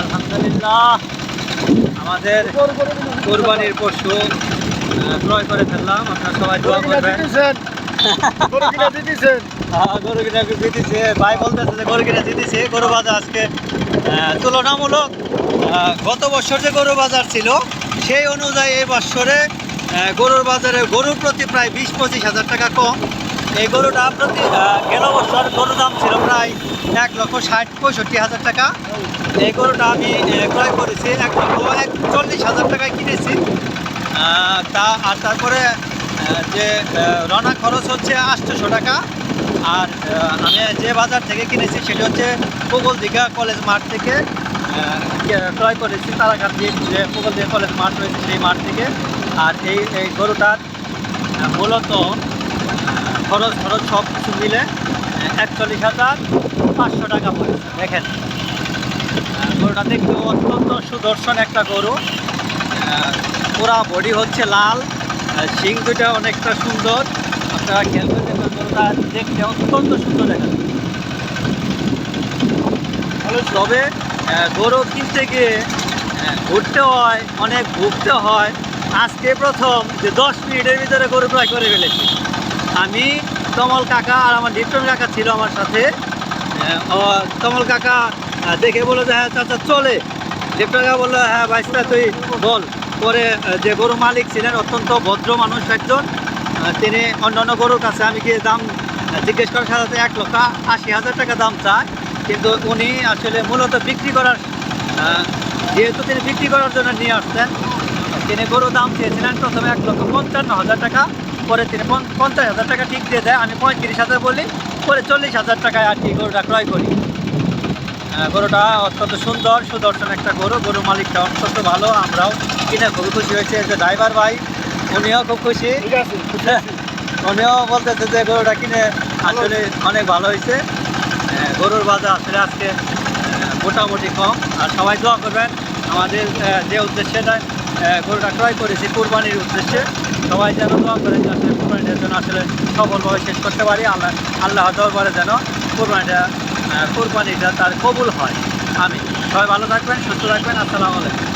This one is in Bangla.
আলহামদুলিল্লাহ। আমাদের কোরবানির পশু ক্রয় করে ফেললাম। আপনারা সবাই দোয়া করবেন। গরু কিনা জিতেছে ভাই বলতেছে যে গরু কিনা জিতেছে গরু বাজার আজকে তুলনামূলক গত বছর যে গরু বাজার ছিল সেই অনুযায়ী এই বছরে গরুর বাজারে গরুর প্রতি প্রায় বিশ পঁচিশ হাজার টাকা কম। এই গরুটা প্রতি গেল বছর গরুর দাম ছিল প্রায় এক লক্ষ ষাট, পঁয়ষট্টি হাজার টাকা। এই গরুটা আমি ক্রয় করেছি এক লক্ষ একচল্লিশ হাজার টাকায় কিনেছি। তা, আর তারপরে যে রনা খরচ হচ্ছে আটশোশো টাকা। আর আমি যে বাজার থেকে কিনেছি সেটা হচ্ছে পুগল দীঘা কলেজ মাঠ থেকে ক্রয় করেছি তারাঘাট যে পুগল দীঘা কলেজ মাঠ রয়েছে সেই মাঠ থেকে। আর এই এই গরুটার মূলত খরচ খরচ সব কিছু মিলে একচল্লিশ হাজার পাঁচশো টাকা পড়েছে। দেখেন গরুটা দেখতে অত্যন্ত সুদর্শন একটা গরু। পুরা বডি হচ্ছে লাল শিং দুটা অনেকটা সুন্দর। আপনারা খেয়াল দেখবেন গরুটা দেখতে অত্যন্ত সুন্দর দেখা যায়। তবে গরু কিনতে গিয়ে ঘুরতে হয়, অনেক ভুগতে হয়। আজকে প্রথম যে দশ মিনিটের ভিতরে গরু ক্রয় করে ফেলেছি। আমি তমল কাকা আর আমার লিপ্টন কাকা ছিল আমার সাথে। তমল কাকা দেখে বলে যে হ্যাঁ চাচা, চলে। লিপ্টন কাকা বলল হ্যাঁ বাইসটা তুই বল। পরে যে গরু মালিক ছিলেন, অত্যন্ত ভদ্র মানুষ একজন তিনি অন্যান্য গরুর কাছে আমি গিয়ে দাম জিজ্ঞেস করার সাথে সাথে এক লক্ষ আশি হাজার টাকা দাম চায়। কিন্তু উনি আসলে মূলত বিক্রি করার যেহেতু তিনি বিক্রি করার জন্য নিয়ে আসতেন, তিনি গরু দাম চেয়েছিলেন প্রথমে এক লক্ষ পঞ্চান্ন হাজার টাকা। পরে তিনি পঞ্চ- পঞ্চাশ হাজার টাকা ঠিক দিয়ে দেয় আমি পঁয়ত্রিশ হাজার বলি পরে চল্লিশ হাজার টাকায় আর কি গরুটা ক্রয় করি। গরুটা অত্যন্ত সুন্দর সুদর্শন একটা গরু গরু মালিকটা অত্যন্ত ভালো আমরাও কিনে খুবই খুশি হয়েছে। যে ড্রাইভার ভাই উনিও খুব খুশি। উনিও বলতেছে যে গরুটা কিনে আসলে অনেক ভালো হয়েছে। গরুর বাজার আসলে আজকে মোটামুটি কম। আর সবাই দোয়া করবেন। আমাদের যে উদ্দেশ্যে আহ, গরুটা ক্রয় করেছি কোরবানির উদ্দেশ্যে। সবাই যেন দোয়া করেন যে আসলে কোরবানিটা যেন আসলে সফলভাবে শেষ করতে পারি। আল্লাহ আল্লাহ দরবারে যেন কোরবানিটা কোরবানিটা তার কবুল হয়। আমি সবাই ভালো থাকবেন, সুস্থ থাকবেন। আসসালামু আলাইকুম।